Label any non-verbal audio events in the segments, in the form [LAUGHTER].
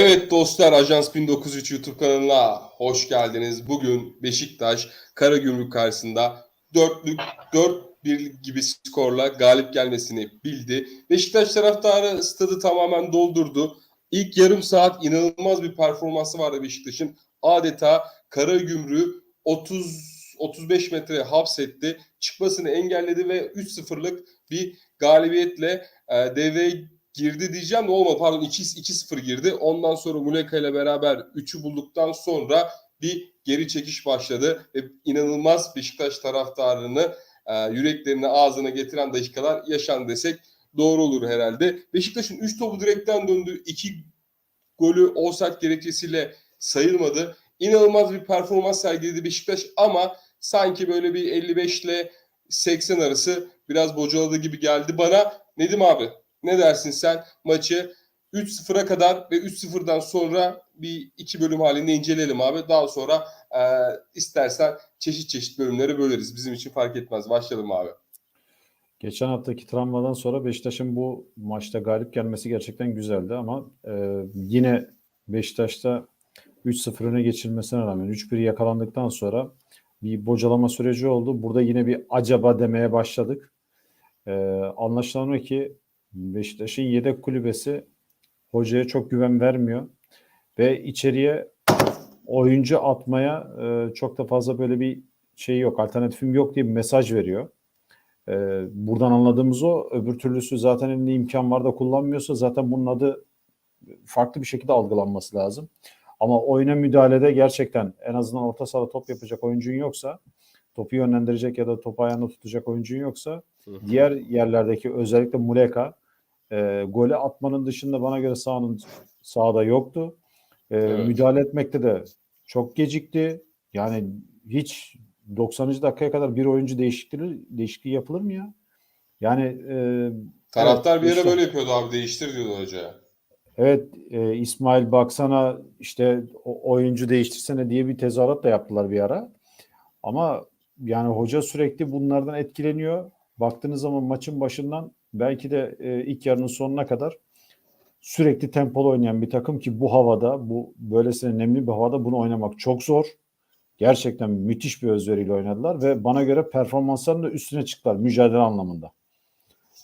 Evet dostlar Ajans 1093 YouTube kanalına hoş geldiniz. Bugün Beşiktaş Karagümrük karşısında dörtlük 4-1 gibi skorla galip gelmesini bildi. Beşiktaş taraftarı stadı tamamen doldurdu. İlk yarım saat inanılmaz bir performansı vardı Beşiktaş'ın. Adeta Karagümrük'ü 30 35 metre hapsetti. Çıkmasını engelledi ve 3-0'lık bir galibiyetle e, devreye girdi diyeceğim de olmadı. Pardon 2-0 girdi. Ondan sonra Muleka ile beraber 3'ü bulduktan sonra bir geri çekiş başladı. Ve inanılmaz Beşiktaş taraftarını e, yüreklerine ağzına getiren dakikalar yaşandı desek doğru olur herhalde. Beşiktaş'ın 3 topu direkten döndü. 2 golü offside gerekçesiyle sayılmadı. İnanılmaz bir performans sergiledi Beşiktaş ama sanki böyle bir 55 ile 80 arası biraz bocaladı gibi geldi bana. Nedim abi ne dersin sen maçı 3-0'a kadar ve 3-0'dan sonra bir iki bölüm halinde inceleyelim abi. Daha sonra e, istersen çeşit çeşit bölümleri böleriz. Bizim için fark etmez. Başlayalım abi. Geçen haftaki travmadan sonra Beşiktaş'ın bu maçta galip gelmesi gerçekten güzeldi ama e, yine Beşiktaş'ta 3-0 öne geçilmesine rağmen 3-1 yakalandıktan sonra bir bocalama süreci oldu. Burada yine bir acaba demeye başladık. E, anlaşılan o ki Beşiktaş'ın yedek kulübesi hocaya çok güven vermiyor ve içeriye oyuncu atmaya e, çok da fazla böyle bir şey yok, alternatifim yok diye bir mesaj veriyor. E, buradan anladığımız o. Öbür türlüsü zaten elinde imkan var da kullanmıyorsa zaten bunun adı farklı bir şekilde algılanması lazım. Ama oyuna müdahalede gerçekten en azından orta sahada top yapacak oyuncun yoksa, topu yönlendirecek ya da topu ayağında tutacak oyuncun yoksa diğer yerlerdeki özellikle Muleka e, golü atmanın dışında bana göre sahanın sahada yoktu. E, Evet. Müdahale etmekte de çok gecikti. Yani hiç 90. dakikaya kadar bir oyuncu değişikliği, değişikliği yapılır mı ya? Yani e, Taraftar evet, bir ara işte- böyle yapıyordu abi. Değiştir diyordu hoca. Evet e, İsmail baksana işte oyuncu değiştirsene diye bir tezahürat da yaptılar bir ara. Ama yani hoca sürekli bunlardan etkileniyor. Baktığınız zaman maçın başından belki de e, ilk yarının sonuna kadar sürekli tempolu oynayan bir takım ki bu havada, bu böylesine nemli bir havada bunu oynamak çok zor. Gerçekten müthiş bir özveriyle oynadılar ve bana göre performanslarının da üstüne çıktılar mücadele anlamında.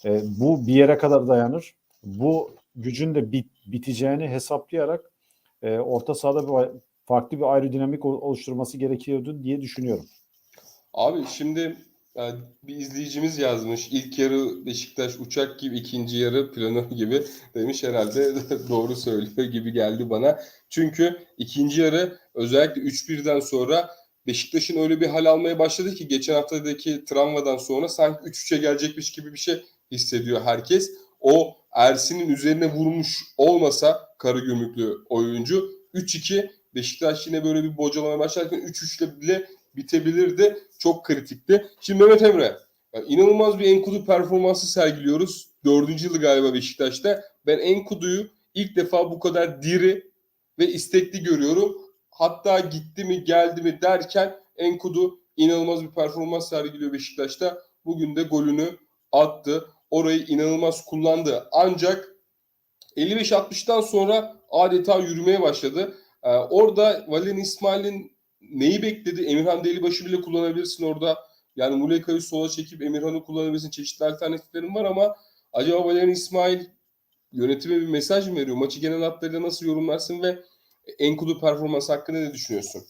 E, bu bir yere kadar dayanır. Bu gücün de bit, biteceğini hesaplayarak e, orta sahada bir, farklı bir aerodinamik ol- oluşturması gerekiyordu diye düşünüyorum. Abi şimdi e, bir izleyicimiz yazmış. İlk yarı Beşiktaş uçak gibi, ikinci yarı planör [LAUGHS] gibi demiş herhalde [LAUGHS] doğru söylüyor gibi geldi bana. Çünkü ikinci yarı özellikle 3-1'den sonra Beşiktaş'ın öyle bir hal almaya başladı ki geçen haftadaki travmadan sonra sanki 3-3'e gelecekmiş gibi bir şey hissediyor herkes. O Ersin'in üzerine vurmuş olmasa Karagümrüklü oyuncu 3-2 Beşiktaş yine böyle bir bocalamaya başlarken 3-3'le bile bitebilirdi. Çok kritikti. Şimdi Mehmet Emre yani inanılmaz bir Enkudu performansı sergiliyoruz. Dördüncü yılı galiba Beşiktaş'ta. Ben Enkudu'yu ilk defa bu kadar diri ve istekli görüyorum. Hatta gitti mi geldi mi derken Enkudu inanılmaz bir performans sergiliyor Beşiktaş'ta. Bugün de golünü attı. Orayı inanılmaz kullandı. Ancak 55-60'tan sonra adeta yürümeye başladı. Ee, orada Valerian İsmail'in neyi bekledi? Emirhan Delibaşı bile kullanabilirsin orada. Yani Muleka'yı sola çekip Emirhan'ı kullanabilirsin. Çeşitli alternatiflerin var ama acaba Valerian İsmail yönetime bir mesaj mı veriyor? Maçı genel hatlarıyla nasıl yorumlarsın ve Enkudu performans hakkında ne düşünüyorsun?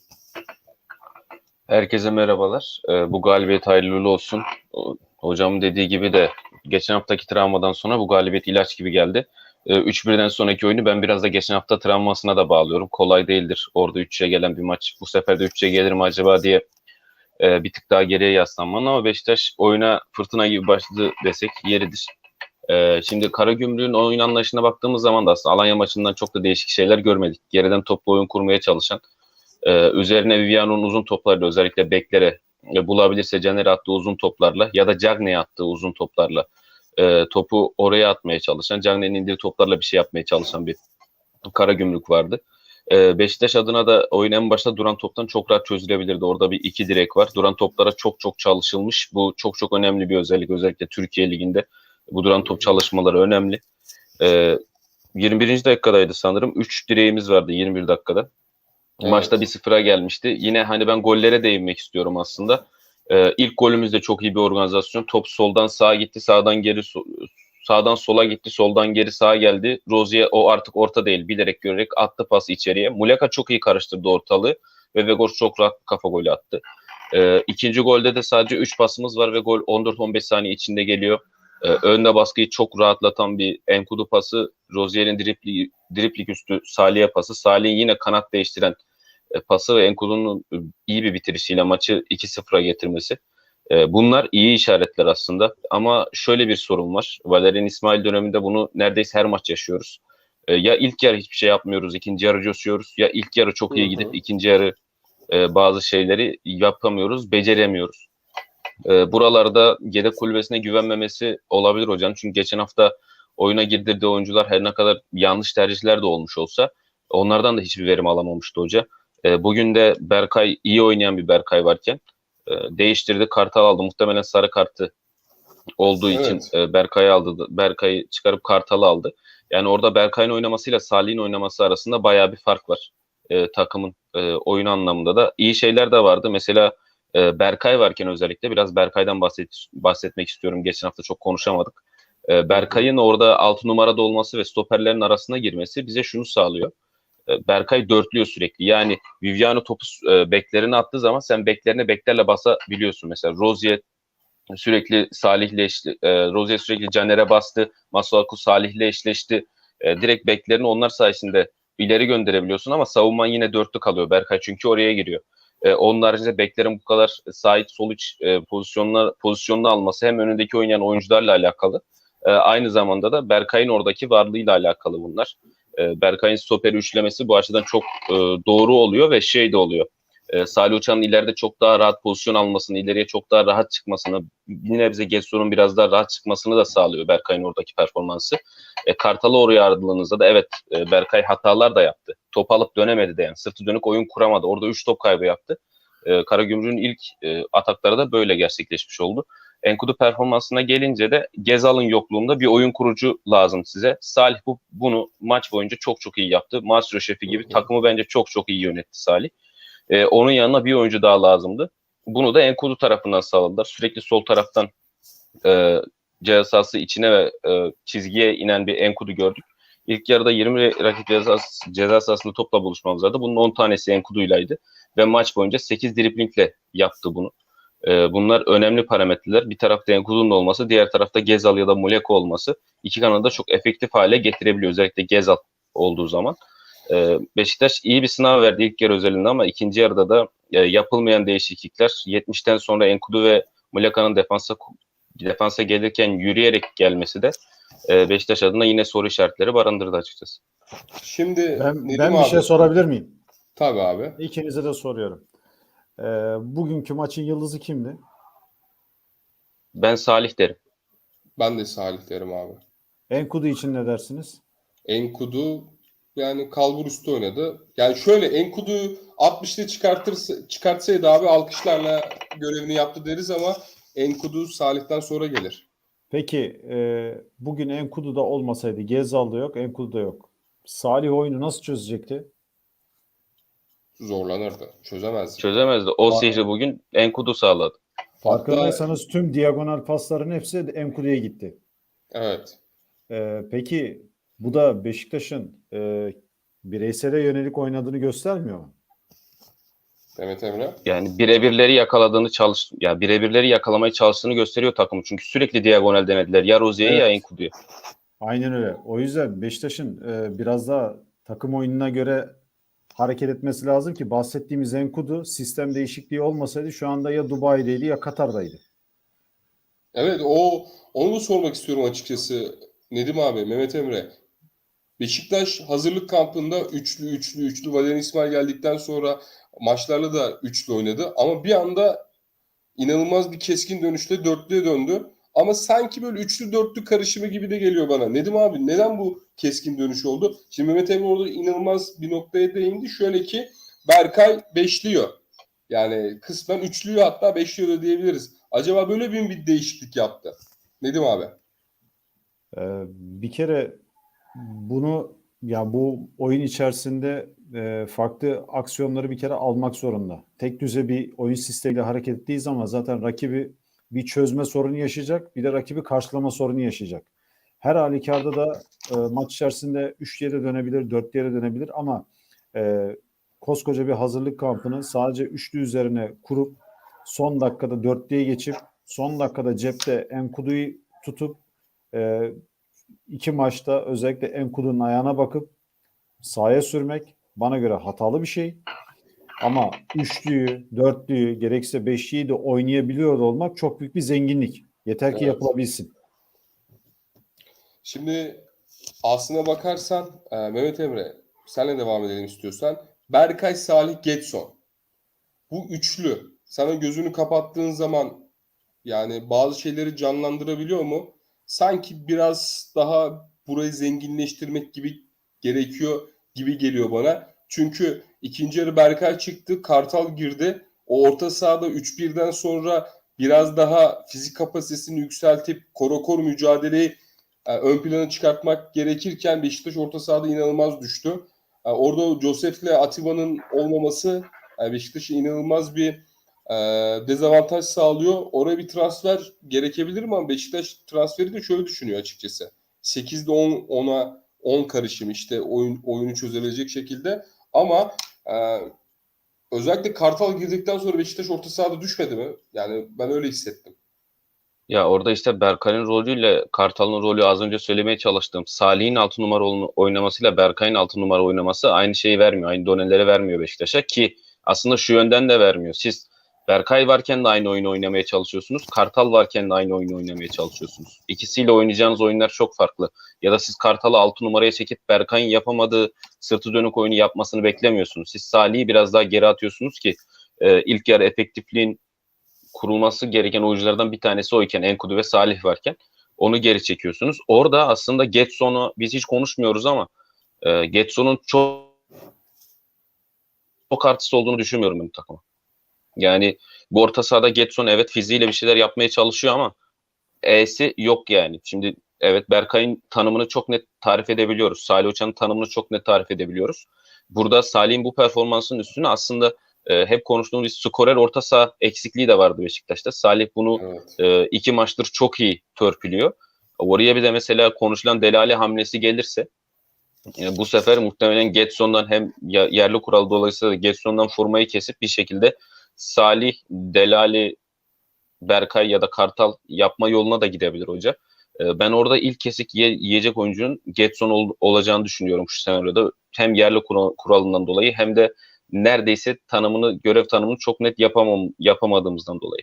Herkese merhabalar. Ee, bu galibiyet hayırlı olsun. Hocamın dediği gibi de geçen haftaki travmadan sonra bu galibiyet ilaç gibi geldi. Ee, 3-1'den sonraki oyunu ben biraz da geçen hafta travmasına da bağlıyorum. Kolay değildir orada 3'e gelen bir maç. Bu sefer de 3'e gelir mi acaba diye e, bir tık daha geriye yaslanmanın ama Beşiktaş oyuna fırtına gibi başladı desek yeridir. Ee, şimdi Karagümrük'ün oyun anlayışına baktığımız zaman da aslında Alanya maçından çok da değişik şeyler görmedik. Geriden toplu oyun kurmaya çalışan, ee, üzerine Viviano'nun uzun toplarıyla özellikle beklere e, bulabilirse Caner attığı uzun toplarla ya da Cagney'e attığı uzun toplarla e, topu oraya atmaya çalışan, Cagney'in indirdiği toplarla bir şey yapmaya çalışan bir Karagümrük vardı. E, Beşiktaş adına da oyun en başta duran toptan çok rahat çözülebilirdi. Orada bir iki direk var. Duran toplara çok çok çalışılmış. Bu çok çok önemli bir özellik. Özellikle Türkiye Ligi'nde bu duran top çalışmaları önemli. E, 21. dakikadaydı sanırım. 3 direğimiz vardı 21 dakikada. Evet. Maçta 1-0'a gelmişti. Yine hani ben gollere değinmek istiyorum aslında. Ee, ilk golümüz de çok iyi bir organizasyon. Top soldan sağa gitti, sağdan geri sağdan sola gitti, soldan geri sağa geldi. Rozier o artık orta değil bilerek görerek attı pası içeriye. Muleka çok iyi karıştırdı ortalığı ve Vegors çok rahat kafa golü attı. Ee, ikinci golde de sadece 3 pasımız var ve gol 14-15 saniye içinde geliyor. Ee, önde baskıyı çok rahatlatan bir Enkudu pası. Rozier'in dripli, driplik üstü Salih'e pası. Salih'in yine kanat değiştiren pası ve Enkudu'nun e, iyi bir bitirişiyle maçı 2-0'a getirmesi. E, bunlar iyi işaretler aslında. Ama şöyle bir sorun var. Valerian İsmail döneminde bunu neredeyse her maç yaşıyoruz. E, ya ilk yarı hiçbir şey yapmıyoruz, ikinci yarı coşuyoruz. Ya ilk yarı çok iyi gidip ikinci yarı e, bazı şeyleri yapamıyoruz, beceremiyoruz. E, buralarda yedek kulübesine güvenmemesi olabilir hocam. Çünkü geçen hafta oyuna girdirdiği oyuncular her ne kadar yanlış tercihler de olmuş olsa onlardan da hiçbir verim alamamıştı hoca. E, bugün de Berkay iyi oynayan bir Berkay varken e, değiştirdi. Kartal aldı. Muhtemelen sarı kartı olduğu Evet. için e, Berkay'ı aldı. Berkay'ı çıkarıp Kartal'ı aldı. Yani orada Berkay'ın oynamasıyla Salih'in oynaması arasında bayağı bir fark var. E, takımın e, oyun anlamında da. iyi şeyler de vardı. Mesela e, Berkay varken özellikle biraz Berkay'dan bahset, bahsetmek istiyorum. Geçen hafta çok konuşamadık. E, Berkay'ın orada 6 numarada olması ve stoperlerin arasına girmesi bize şunu sağlıyor. E, Berkay dörtlüyor sürekli. Yani Viviano topu e, beklerine attığı zaman sen beklerine beklerle basabiliyorsun. Mesela Rozier sürekli Salih'le eşli, e, Rozier sürekli Caner'e bastı. Masuaku Salih'le eşleşti. E, direkt beklerini onlar sayesinde ileri gönderebiliyorsun ama savunman yine dörtlü kalıyor Berkay çünkü oraya giriyor. E, onun haricinde beklerin bu kadar sahip sol iç e, pozisyonlar, pozisyonunu alması hem önündeki oynayan oyuncularla alakalı. E, aynı zamanda da Berkay'ın oradaki varlığıyla alakalı bunlar. E, Berkay'ın stoperi üçlemesi bu açıdan çok e, doğru oluyor ve şey de oluyor. E, Salih Uçan'ın ileride çok daha rahat pozisyon almasını, ileriye çok daha rahat çıkmasını, yine bize Gesso'nun biraz daha rahat çıkmasını da sağlıyor Berkay'ın oradaki performansı. E, Kartal'ı oraya ardılığınızda da evet e, Berkay hatalar da yaptı. Top alıp dönemedi de yani. Sırtı dönük oyun kuramadı. Orada 3 top kaybı yaptı. E, Karagümrük'ün ilk e, atakları da böyle gerçekleşmiş oldu. Enkudu performansına gelince de Gezal'ın yokluğunda bir oyun kurucu lazım size. Salih bu, bunu maç boyunca çok çok iyi yaptı. Maestro şefi gibi takımı bence çok çok iyi yönetti Salih. E, onun yanına bir oyuncu daha lazımdı. Bunu da Enkudu tarafından sağladılar. Sürekli sol taraftan e, ceza sahası içine ve e, çizgiye inen bir Enkudu gördük. İlk yarıda 20 rakip ceza, ceza sahasında topla buluşmamız vardı. Bunun 10 tanesi Enkudu'ylaydı. Ve maç boyunca 8 driplingle yaptı bunu. E, bunlar önemli parametreler. Bir tarafta Enkudu'nun olması, diğer tarafta Gezal ya da Muleko olması iki kanadı da çok efektif hale getirebiliyor. Özellikle Gezal olduğu zaman. E, Beşiktaş iyi bir sınav verdi ilk yarı özelinde ama ikinci yarıda da e, yapılmayan değişiklikler 70'ten sonra Enkudu ve Muleka'nın defansa defansa gelirken yürüyerek gelmesi de e, Beşiktaş adına yine soru işaretleri barındırdı açıkçası. Şimdi Ben, ben bir abi- şey sorabilir miyim? Tabii abi. İkinize de soruyorum. Ee, bugünkü maçın yıldızı kimdi? Ben Salih derim. Ben de Salih derim abi. Enkudu için ne dersiniz? Enkudu yani kalbur üstü oynadı. Yani şöyle Enkudu 60'ta çıkartırsa, çıkartsaydı abi alkışlarla görevini yaptı deriz ama Enkudu Salih'ten sonra gelir. Peki e, bugün Enkudu'da olmasaydı Gezal'da yok, Enkudu'da yok. Salih oyunu nasıl çözecekti? Zorlanırdı. Çözemezdi. Çözemezdi. O Var. sihri bugün Enkudu sağladı. Hatta Farkındaysanız tüm diagonal pasların hepsi Enkudu'ya gitti. evet. E, peki bu da Beşiktaş'ın e, bireysele yönelik oynadığını göstermiyor mu? Mehmet Emre. Yani birebirleri yakaladığını çalış ya yani birebirleri yakalamaya çalıştığını gösteriyor takımı. Çünkü sürekli diagonal denediler. Ya Rozier'e ya Evet. Enkudu'ya. Aynen öyle. O yüzden Beşiktaş'ın e, biraz daha takım oyununa göre hareket etmesi lazım ki bahsettiğimiz Enkudu sistem değişikliği olmasaydı şu anda ya Dubai'deydi ya Katar'daydı. Evet o onu da sormak istiyorum açıkçası. Nedim abi, Mehmet Emre. Beşiktaş hazırlık kampında üçlü üçlü üçlü Valerian İsmail geldikten sonra maçlarla da üçlü oynadı. Ama bir anda inanılmaz bir keskin dönüşle dörtlüye döndü. Ama sanki böyle üçlü dörtlü karışımı gibi de geliyor bana. Nedim abi neden bu keskin dönüş oldu? Şimdi Mehmet Emre orada inanılmaz bir noktaya değindi. Şöyle ki Berkay beşliyor. Yani kısmen üçlüyor hatta beşliyor da diyebiliriz. Acaba böyle bir, bir değişiklik yaptı. Nedim abi. Ee, bir kere bunu ya bu oyun içerisinde e, farklı aksiyonları bir kere almak zorunda. Tek düze bir oyun sistemiyle hareket ettiği zaman zaten rakibi bir çözme sorunu yaşayacak, bir de rakibi karşılama sorunu yaşayacak. Her halükarda da e, maç içerisinde 3 yere dönebilir, 4 yere dönebilir ama e, koskoca bir hazırlık kampını sadece üçlü üzerine kurup son dakikada dörtlüye geçip son dakikada cepte Enkudu'yu tutup e, iki maçta özellikle Enkudu'nun ayağına bakıp sahaya sürmek bana göre hatalı bir şey. Ama üçlüyü, dörtlüyü, gerekse beşliyi de oynayabiliyor olmak çok büyük bir zenginlik. Yeter ki Evet. yapılabilsin. Şimdi aslına bakarsan e, Mehmet Emre senle devam edelim istiyorsan. Berkay, Salih, Getson. Bu üçlü sana gözünü kapattığın zaman yani bazı şeyleri canlandırabiliyor mu? Sanki biraz daha burayı zenginleştirmek gibi gerekiyor gibi geliyor bana. Çünkü ikinci yarı Berkay çıktı, Kartal girdi. O orta sahada 3-1'den sonra biraz daha fizik kapasitesini yükseltip korokor mücadeleyi e, ön plana çıkartmak gerekirken Beşiktaş orta sahada inanılmaz düştü. E, Orada Josef'le Atiba'nın olmaması e, Beşiktaş'a inanılmaz bir e, dezavantaj sağlıyor. Oraya bir transfer gerekebilir mi? Ama Beşiktaş transferi de şöyle düşünüyor açıkçası. 8'de 10 10'a 10 karışım işte oyun oyunu çözebilecek şekilde. Ama e, özellikle Kartal girdikten sonra Beşiktaş orta sahada düşmedi mi? Yani ben öyle hissettim. Ya orada işte Berkay'ın rolüyle Kartal'ın rolü az önce söylemeye çalıştığım Salih'in 6 numara oynamasıyla Berkay'ın 6 numara oynaması aynı şeyi vermiyor. Aynı doneleri vermiyor Beşiktaş'a ki aslında şu yönden de vermiyor. Siz Berkay varken de aynı oyunu oynamaya çalışıyorsunuz. Kartal varken de aynı oyunu oynamaya çalışıyorsunuz. İkisiyle oynayacağınız oyunlar çok farklı. Ya da siz Kartal'ı 6 numaraya çekip Berkay'ın yapamadığı sırtı dönük oyunu yapmasını beklemiyorsunuz. Siz Salih'i biraz daha geri atıyorsunuz ki e, ilk yarı efektifliğin kurulması gereken oyunculardan bir tanesi oyken Enkudu ve Salih varken onu geri çekiyorsunuz. Orada aslında Getson'u biz hiç konuşmuyoruz ama e, Getson'un çok çok artısı olduğunu düşünmüyorum ben bu takıma. Yani bu orta sahada Getson evet fiziğiyle bir şeyler yapmaya çalışıyor ama E'si yok yani. Şimdi evet Berkay'ın tanımını çok net tarif edebiliyoruz. Salih Uçan'ın tanımını çok net tarif edebiliyoruz. Burada Salih'in bu performansının üstüne aslında e, hep konuştuğumuz bir skorer orta saha eksikliği de vardı Beşiktaş'ta. Salih bunu Evet. e, iki maçtır çok iyi törpülüyor. Oraya bir de mesela konuşulan Delali hamlesi gelirse e, bu sefer muhtemelen Getson'dan hem yerli kural dolayısıyla da Getson'dan formayı kesip bir şekilde Salih, Delali, Berkay ya da Kartal yapma yoluna da gidebilir hoca. E, ben orada ilk kesik ye- yiyecek oyuncunun Getson ol- olacağını düşünüyorum şu senaryoda. Hem yerli kural- kuralından dolayı hem de neredeyse tanımını, görev tanımını çok net yapamam, yapamadığımızdan dolayı.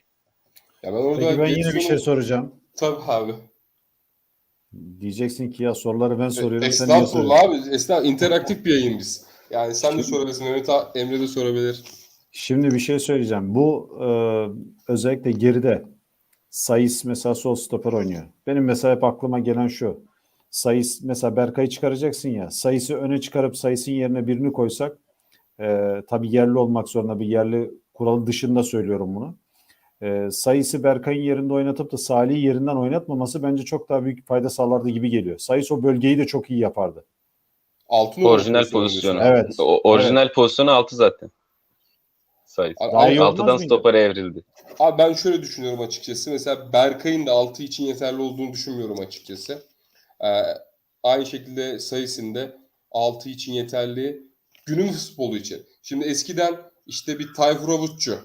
Ya ben orada Peki ben yine bir Getson'u- şey soracağım. Tabii abi. Diyeceksin ki ya soruları ben soruyorum. sen Estağfurullah soruyorsun? abi. Estağfurullah. interaktif bir yayın biz. Yani sen de sorabilirsin. Mehmet Emre de sorabilir. Şimdi bir şey söyleyeceğim. Bu e, özellikle geride Sayıs mesela sol stoper oynuyor. Benim mesela hep aklıma gelen şu. Sayıs mesela Berkay'ı çıkaracaksın ya. Sayıs'ı öne çıkarıp Sayıs'ın yerine birini koysak e, tabii yerli olmak zorunda bir yerli kuralı dışında söylüyorum bunu. E, Sayıs'ı Berkay'ın yerinde oynatıp da Salih'i yerinden oynatmaması bence çok daha büyük fayda sağlardı gibi geliyor. Sayıs o bölgeyi de çok iyi yapardı. Altı numara Orijinal pozisyonu. Evet. O, orijinal pozisyonu 6 zaten. Sayı. Abi, Altıdan stopere evrildi. abi ben şöyle düşünüyorum açıkçası. Mesela Berkay'ın da 6 için yeterli olduğunu düşünmüyorum açıkçası. Ee, aynı şekilde sayısında 6 için yeterli. Günümüz futbolu için. Şimdi eskiden işte bir Tayfur Avutçu,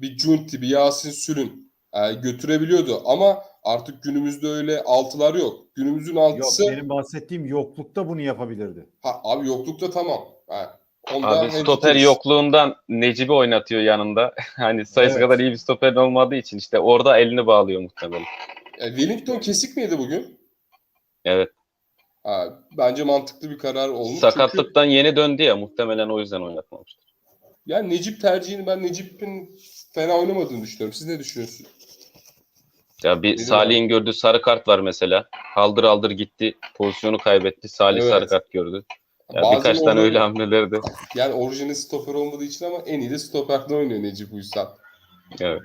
bir Cunti, bir Yasin Sülün e, götürebiliyordu. Ama artık günümüzde öyle altılar yok. Günümüzün Yok altısı benim bahsettiğim yoklukta bunu yapabilirdi. ha, abi yoklukta tamam. Ha, onda Abi hemfikiriz. stoper yokluğundan Necip'i oynatıyor yanında. [LAUGHS] hani sayısı Evet. kadar iyi bir stoperin olmadığı için işte orada elini bağlıyor muhtemelen. E, Wellington kesik miydi bugün? Evet. Ha, bence mantıklı bir karar olmuş. Çünkü Sakatlıktan yeni döndü ya muhtemelen o yüzden oynatmamıştır. yani Necip tercihini ben Necip'in fena oynamadığını düşünüyorum. Siz ne düşünüyorsunuz? Ya bir Salih'in gördüğü sarı kart var mesela. Haldır aldır gitti. Pozisyonu kaybetti. Salih Evet. sarı kart gördü. Ya Bazen birkaç tane öyle hamleleri de. Yani orijinal stoper olmadığı için ama en iyi de stoperde oynuyor Necip Uysal. Evet.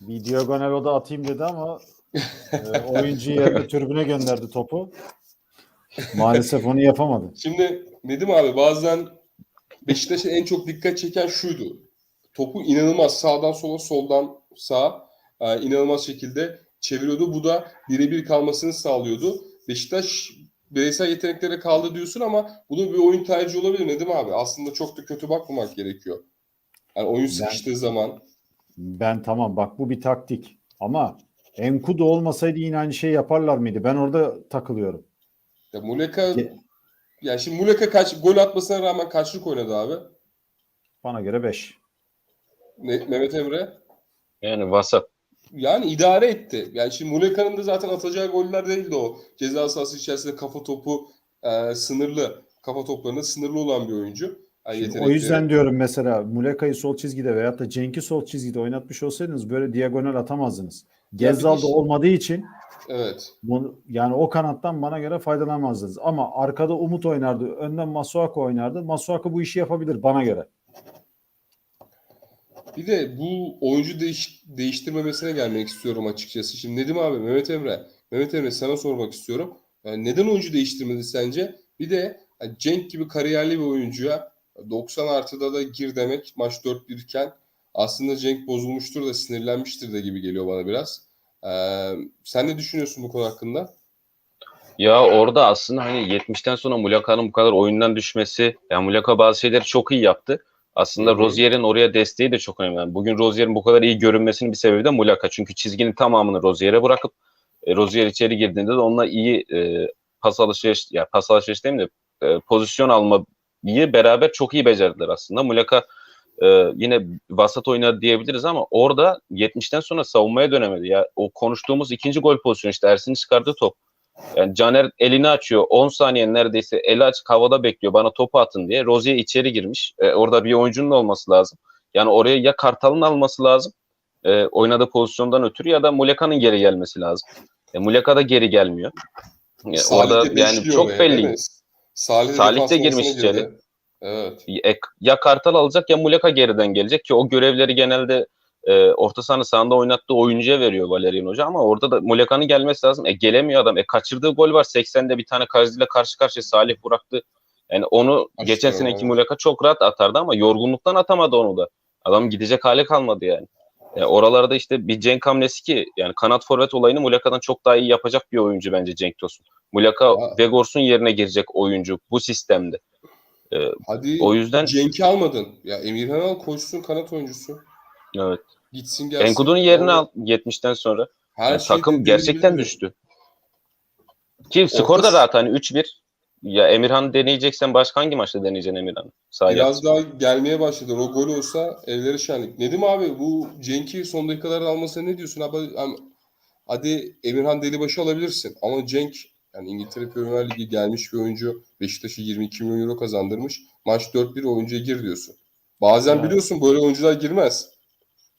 Bir diagonal o da atayım dedi ama e, oyuncu yerine tribüne gönderdi topu. Maalesef onu yapamadı. Şimdi Nedim abi bazen Beşiktaş'a en çok dikkat çeken şuydu. Topu inanılmaz sağdan sola soldan sağa e, inanılmaz şekilde çeviriyordu. Bu da birebir kalmasını sağlıyordu. Beşiktaş bireysel yeteneklere kaldı diyorsun ama bu da bir oyun tercihi olabilir Nedim abi. Aslında çok da kötü bakmamak gerekiyor. Yani oyun sıkıştığı zaman Ben tamam bak bu bir taktik. Ama Enkudu olmasaydı yine aynı şey yaparlar mıydı? Ben orada takılıyorum. ya Muleka Ge- yani şimdi Muleka kaç gol atmasına rağmen kaçlık oynadı abi? Bana göre 5. Ne- Mehmet Emre Yani vasat. Yani idare etti. Yani şimdi Muleka'nın da zaten atacağı goller değildi o. Ceza sahası içerisinde kafa topu e, sınırlı. Kafa toplarında sınırlı olan bir oyuncu. Yani o yüzden diyorum mesela Muleka'yı sol çizgide veyahut da Cenk'i sol çizgide oynatmış olsaydınız böyle diagonal atamazdınız. Gezzal da olmadığı için Evet. bunu, yani o kanattan bana göre faydalanamazdınız. Ama arkada Umut oynardı, önden Masuako oynardı. Masuako bu işi yapabilir bana göre. Bir de bu oyuncu değiş, değiştirmemesine gelmek istiyorum açıkçası. Şimdi Nedim abi, Mehmet Emre. Mehmet Emre sana sormak istiyorum. Yani neden oyuncu değiştirmedi sence? Bir de yani Cenk gibi kariyerli bir oyuncuya 90 artıda da gir demek maç 4-1 iken aslında Cenk bozulmuştur da sinirlenmiştir de gibi geliyor bana biraz. Ee, sen ne düşünüyorsun bu konu hakkında? Ya orada aslında hani 70'ten sonra Mulaka'nın bu kadar oyundan düşmesi, yani Mulaka bazı şeyleri çok iyi yaptı. Aslında. Rozier'in oraya desteği de çok önemli. Yani bugün Rozier'in bu kadar iyi görünmesinin bir sebebi de Mulaka. Çünkü çizginin tamamını Rozier'e bırakıp e, Rozier içeri girdiğinde de onunla iyi e, pas alışveriş, ya pas alışveriş değil de e, pozisyon almayı beraber çok iyi becerdiler aslında. Mulaka e, yine vasat oynadı diyebiliriz ama orada 70'ten sonra savunmaya dönemedi. Ya o konuştuğumuz ikinci gol pozisyonu işte Ersin'in çıkardığı top. Yani Caner elini açıyor. 10 saniye neredeyse eli açık havada bekliyor bana topu atın diye. Rozier içeri girmiş. E, orada bir oyuncunun olması lazım. Yani oraya ya Kartal'ın alması lazım. E, oynadığı pozisyondan ötürü ya da Muleka'nın geri gelmesi lazım. E, Muleka da geri gelmiyor. E, Salih orada yani çok belli. mi? Salih, Salih de girmiş içeri. Evet. E, ya Kartal alacak ya Muleka geriden gelecek ki o görevleri genelde e, orta sahanın sahanda oynattığı oyuncuya veriyor Valerian Hoca ama orada da Muleka'nın gelmesi lazım. E gelemiyor adam. E kaçırdığı gol var 80'de bir tane Kazi'yle karşı karşıya Salih bıraktı. Yani onu Açtı, geçen seneki. Muleka çok rahat atardı ama yorgunluktan atamadı onu da. Adam gidecek hale kalmadı yani. E, oralarda işte bir Cenk hamlesi ki yani kanat forvet olayını Muleka'dan çok daha iyi yapacak bir oyuncu bence Cenk Tosun. Muleka. Vegors'un yerine girecek oyuncu bu sistemde. E, Hadi o yüzden Cenk'i almadın. Ya Emirhan al koşsun kanat oyuncusu. Evet. Gitsin gelsin. Enkudu'nun yerini Yani al 70'ten sonra. Her Yani şey takım gerçekten gibi. düştü. Ki skor da rahat hani 3-1. Ya Emirhan deneyeceksen başka hangi maçta deneyeceksin Emirhan? Sahaya. Biraz daha gelmeye başladı. O gol olsa evleri şenlik. Nedim abi bu Cenk'i son dakikalarda almasına ne diyorsun? Abi, hadi Emirhan Delibaşı alabilirsin. Ama Cenk yani İngiltere Premier Ligi gelmiş bir oyuncu. Beşiktaş'a 22 milyon euro kazandırmış. Maç 4-1 oyuncuya gir diyorsun. Bazen Yani. biliyorsun böyle oyuncular girmez.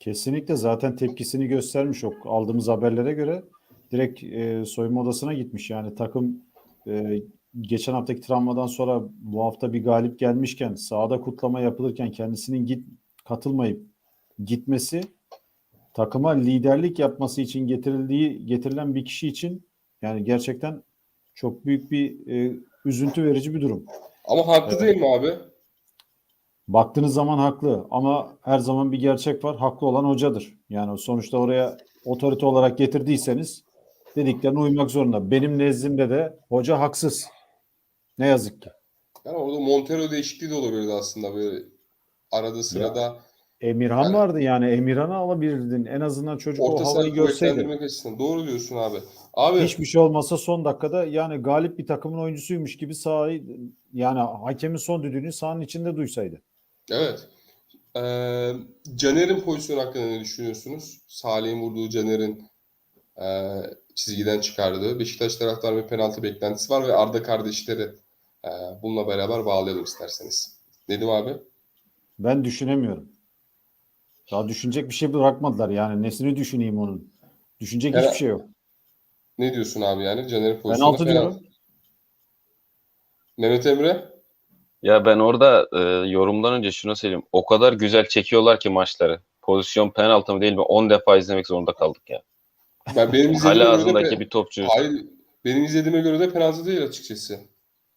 Kesinlikle zaten tepkisini göstermiş o aldığımız haberlere göre direkt e, soyunma odasına gitmiş. Yani takım e, geçen haftaki travmadan sonra bu hafta bir galip gelmişken sahada kutlama yapılırken kendisinin git katılmayıp gitmesi takıma liderlik yapması için getirildiği getirilen bir kişi için yani gerçekten çok büyük bir e, üzüntü verici bir durum. Ama haklı Evet. değil mi abi? Baktığınız zaman haklı ama her zaman bir gerçek var. Haklı olan hocadır. Yani sonuçta oraya otorite olarak getirdiyseniz dediklerine uymak zorunda. Benim nezdimde de hoca haksız. Ne yazık ki. Yani orada Montero değişikliği de olabilirdi aslında böyle arada sırada. Emirhan Yani- vardı yani. Emirhan'ı alabilirdin. En azından çocuk Orta o havayı görseydi. açısından. Doğru diyorsun abi. Abi Hiçbir şey olmasa son dakikada yani galip bir takımın oyuncusuymuş gibi sahayı yani hakemin son düdüğünü sahanın içinde duysaydı. Evet. Ee, Caner'in pozisyonu hakkında ne düşünüyorsunuz? Salih'in vurduğu Caner'in e, çizgiden çıkardığı. Beşiktaş taraftarı bir penaltı beklentisi var ve Arda kardeşleri e, bununla beraber bağlayalım isterseniz. Nedim abi? Ben düşünemiyorum. Daha düşünecek bir şey bırakmadılar yani. Nesini düşüneyim onun? Düşünecek Yani- hiçbir şey yok. Ne diyorsun abi yani? Caner'in pozisyonu Penaltı diyorum. Mehmet Emre? Ya ben orada e, yorumdan önce şunu söyleyeyim. O kadar güzel çekiyorlar ki maçları. Pozisyon penaltı mı değil mi? 10 defa izlemek zorunda kaldık ya. Ben benim izlediğim Hala ağzındaki pe- bir topçu. Hayır, Benim izlediğime göre de penaltı değil açıkçası.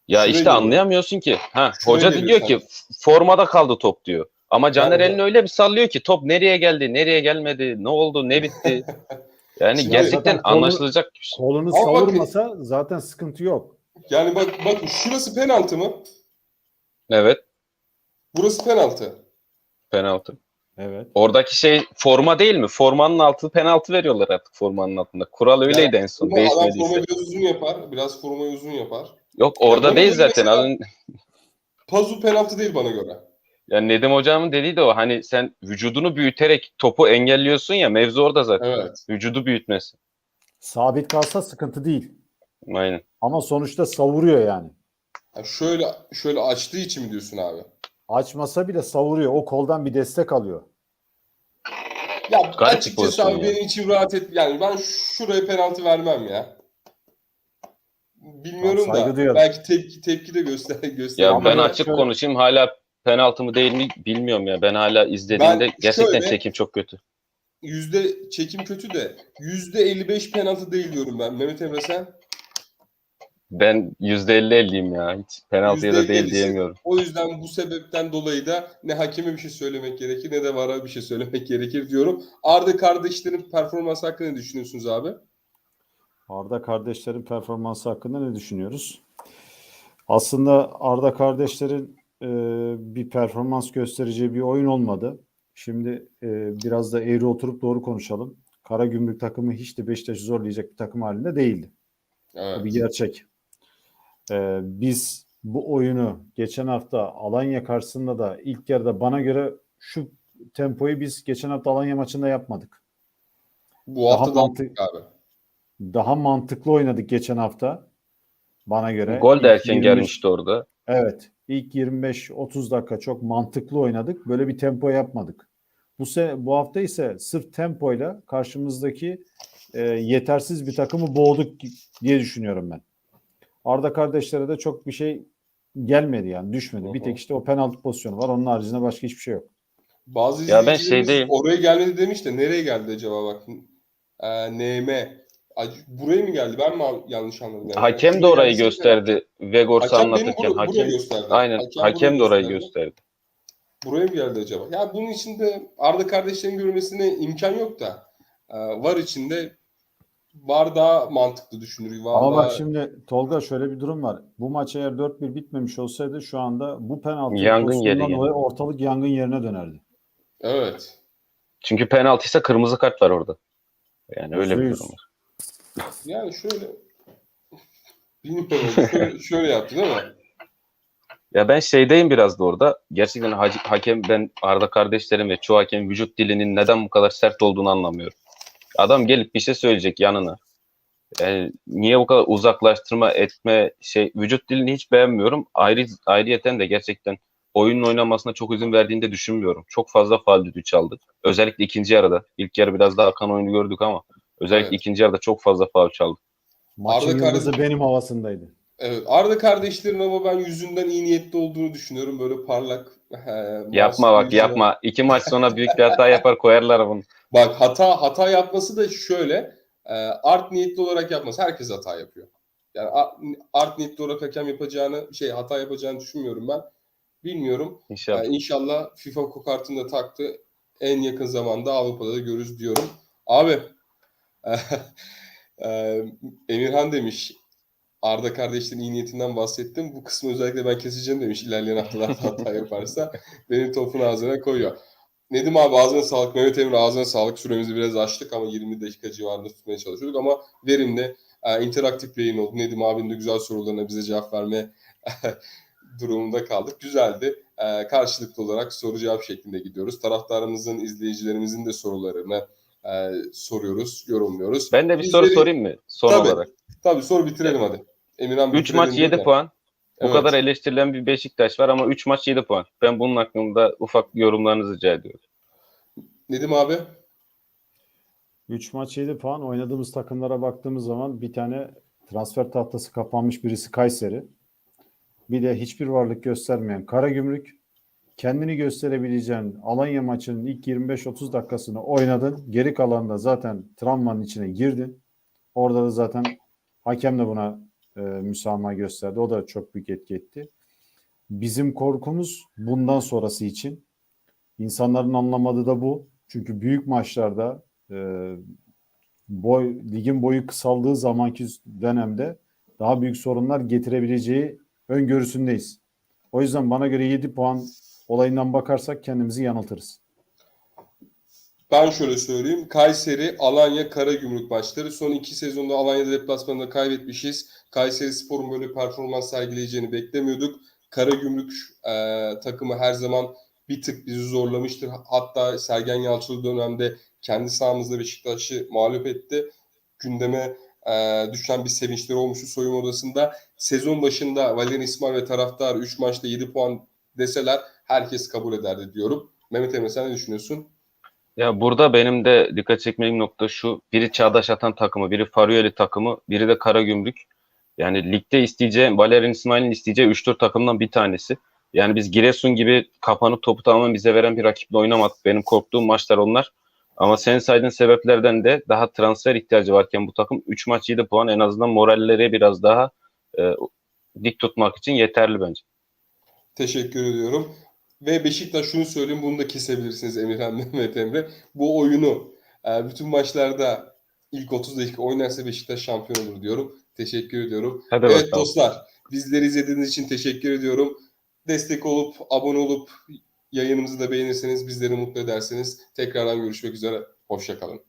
Ya Şöyle işte diyor. anlayamıyorsun ki. Ha, hoca diyor diyor ki formada kaldı top diyor. Ama Caner Yani- elini öyle bir sallıyor ki top nereye geldi, nereye gelmedi, ne oldu, ne bitti. [LAUGHS] Yani Şimdi gerçekten zaten kolu- anlaşılacak bir şey. Kolunu Ama savurmasa zaten sıkıntı yok. Yani bak bakın şurası penaltı mı? Evet, Burası penaltı. penaltı. Evet. Oradaki şey forma değil mi? Formanın altı penaltı veriyorlar artık formanın altında. Kural öyleydi en son adam formayı biraz uzun yapar. Biraz formayı uzun yapar. Yok orada bana değil zaten. mesela- Az önce- Pazu penaltı değil bana göre. Yani Nedim hocamın dediği de o. Hani sen vücudunu büyüterek topu engelliyorsun ya mevzu orada zaten. Evet. Vücudu büyütmesi. Sabit kalsa sıkıntı değil. Aynen. Ama sonuçta savuruyor yani. Şöyle şöyle açtığı için mi diyorsun abi? Açmasa bile savuruyor. O koldan bir destek alıyor. Ya Garip açıkçası abi ya. benim içim rahat et. Yani ben şuraya penaltı vermem ya. Bilmiyorum da duyarım. belki tepki tepki de göster göster. Ya ben ya açık şöyle- konuşayım hala penaltı mı değil mi bilmiyorum ya. Ben hala izlediğimde Ben gerçekten şöyle- çekim çok kötü. yüzde çekim kötü de yüzde 55 penaltı değil diyorum ben. Mehmet Emre sen? Ben %50-50'yim ya. Hiç penaltıya da değil %50'si. diyemiyorum. O yüzden bu sebepten dolayı da ne hakeme bir şey söylemek gerekir ne de vara bir şey söylemek gerekir diyorum. Arda kardeşlerin performansı hakkında ne düşünüyorsunuz abi? Arda kardeşlerin performansı hakkında ne düşünüyoruz? Aslında Arda kardeşlerin e, bir performans göstereceği bir oyun olmadı. Şimdi e, biraz da eğri oturup doğru konuşalım. Karagümrük takımı hiç de Beşiktaş'ı zorlayacak bir takım halinde değildi. Evet. Bu bir gerçek. E, biz bu oyunu geçen hafta Alanya karşısında da ilk yarıda bana göre şu tempoyu biz geçen hafta Alanya maçında yapmadık. Bu hafta Daha da mantık- abi. Daha mantıklı oynadık geçen hafta bana göre. Gol de erken 25 gelmişti orada. Evet. İlk 25-30 dakika çok mantıklı oynadık. Böyle bir tempo yapmadık. Bu se bu hafta ise sırf tempoyla karşımızdaki e, yetersiz bir takımı boğduk diye düşünüyorum ben. Arda kardeşlere de çok bir şey gelmedi yani düşmedi. Bir tek işte o penaltı pozisyonu var. Onun haricinde başka hiçbir şey yok. Bazı Ya ben şeydeyim. oraya gelmedi demiş de nereye geldi acaba bak. Ee, NM. Ay, Buraya mı geldi? Ben mi yanlış anladım? Yani? Hakem de orayı gösterdi. Beni anlatırken. buraya hakem, gösterdi. aynen. Hakem Hakem, de orayı gösterdi. gösterdi. Buraya mı geldi acaba? Ya bunun içinde Arda kardeşlerin görmesine imkan yok da e, var içinde var daha mantıklı düşünür. Var Ama daha... bak şimdi Tolga şöyle bir durum var. Bu maç eğer 4-1 bitmemiş olsaydı şu anda bu penaltı Yangın yeri yani. dolayı ortalık yangın yerine dönerdi. Evet. Çünkü penaltıysa kırmızı kart var orada. Yani öyle bir durum var. Yani şöyle bilmiyorum. şöyle, şöyle yaptı değil mi? Ya ben şeydeyim biraz da orada. Gerçekten hac- hakem ben Arda kardeşlerim ve çoğu hakem vücut dilinin neden bu kadar sert olduğunu anlamıyorum. Adam gelip bir şey söyleyecek yanına. Yani niye bu kadar uzaklaştırma etme şey vücut dilini hiç beğenmiyorum. Ayrı ayrıyeten de gerçekten oyunun oynamasına çok izin verdiğini de düşünmüyorum. Çok fazla faul düdüğü çaldık. Özellikle ikinci yarıda. İlk yarı biraz daha akan oyunu gördük ama özellikle Evet. ikinci yarıda çok fazla faul çaldık. Maçın Arda yıldızı kardeş- benim havasındaydı. Evet. Arda kardeşlerin ama ben yüzünden iyi niyetli olduğunu düşünüyorum. Böyle parlak. he, Yapma bak yüzü. yapma. İki maç sonra büyük bir hata yapar koyarlar bunu. Bak hata hata yapması da şöyle. e, art niyetli olarak yapması. Herkes hata yapıyor. Yani art niyetli olarak hakem yapacağını, şey hata yapacağını düşünmüyorum ben. Bilmiyorum. İnşallah. Ee, inşallah FIFA kokartını da taktı. En yakın zamanda Avrupa'da da görürüz diyorum. Abi [LAUGHS] e, Emirhan demiş Arda kardeşlerin iyi niyetinden bahsettim. Bu kısmı özellikle ben keseceğim demiş ilerleyen haftalarda hata yaparsa. [LAUGHS] Benim topun ağzına koyuyor. Nedim abi ağzına sağlık. Mehmet Emre ağzına sağlık. Süremizi biraz açtık ama 20 dakika civarında tutmaya çalışıyorduk ama verimli, e, interaktif bir yayın oldu. Nedim abinin de güzel sorularına bize cevap verme [LAUGHS] durumunda kaldık. Güzeldi. E, karşılıklı olarak soru cevap şeklinde gidiyoruz. Taraftarımızın, izleyicilerimizin de sorularını e, soruyoruz, yorumluyoruz. Ben de bir soru Bizleri- sorayım mı? Son Tabii. olarak. Tabii soru bitirelim hadi. Emirhan 3 bitirelim maç diyor 7 da. puan. Evet. kadar eleştirilen bir Beşiktaş var ama 3 maç 7 puan. Ben bunun hakkında ufak yorumlarınızı rica ediyorum. Nedim abi? 3 maç 7 puan. Oynadığımız takımlara baktığımız zaman bir tane transfer tahtası kapanmış birisi Kayseri. Bir de hiçbir varlık göstermeyen Karagümrük. Kendini gösterebileceğin Alanya maçının ilk 25-30 dakikasını oynadın. Geri kalanında zaten travmanın içine girdin. Orada da zaten Hakem de buna e, müsamaha gösterdi. O da çok büyük etki etti. Bizim korkumuz bundan sonrası için. İnsanların anlamadığı da bu. Çünkü büyük maçlarda e, boy ligin boyu kısaldığı zamanki dönemde daha büyük sorunlar getirebileceği öngörüsündeyiz. O yüzden bana göre 7 puan olayından bakarsak kendimizi yanıltırız. Ben şöyle söyleyeyim. Kayseri, Alanya, Karagümrük maçları. Son iki sezonda Alanya'da deplasmanda kaybetmişiz. Kayseri Spor'un böyle performans sergileyeceğini beklemiyorduk. Karagümrük e, takımı her zaman bir tık bizi zorlamıştır. Hatta Sergen Yalçılı dönemde kendi sahamızda Beşiktaş'ı mağlup etti. Gündeme e, düşen bir sevinçleri olmuştu soyunma odasında. Sezon başında Valerian İsmail ve taraftar 3 maçta 7 puan deseler herkes kabul ederdi diyorum. Mehmet Emre sen ne düşünüyorsun? Ya burada benim de dikkat çekmediğim nokta şu. Biri Çağdaş Atan takımı, biri Faruyeli takımı, biri de Karagümrük. Yani ligde isteyeceği, Valerian İsmail'in isteyeceği 3-4 takımdan bir tanesi. Yani biz Giresun gibi kapanıp topu tamamen bize veren bir rakiple oynamadık. Benim korktuğum maçlar onlar. Ama sen saydığın sebeplerden de daha transfer ihtiyacı varken bu takım 3 maç 7 puan en azından moralleri biraz daha e, dik tutmak için yeterli bence. Teşekkür ediyorum. Ve Beşiktaş şunu söyleyeyim, bunu da kesebilirsiniz Emirhan [LAUGHS] Mehmet Emre. Bu oyunu e, bütün maçlarda ilk 30 dakika oynarsa Beşiktaş şampiyon olur diyorum. Teşekkür ediyorum. Hadi Evet bakalım. dostlar, bizleri izlediğiniz için teşekkür ediyorum. Destek olup, abone olup, yayınımızı da beğenirseniz, bizleri mutlu ederseniz tekrardan görüşmek üzere. Hoşçakalın.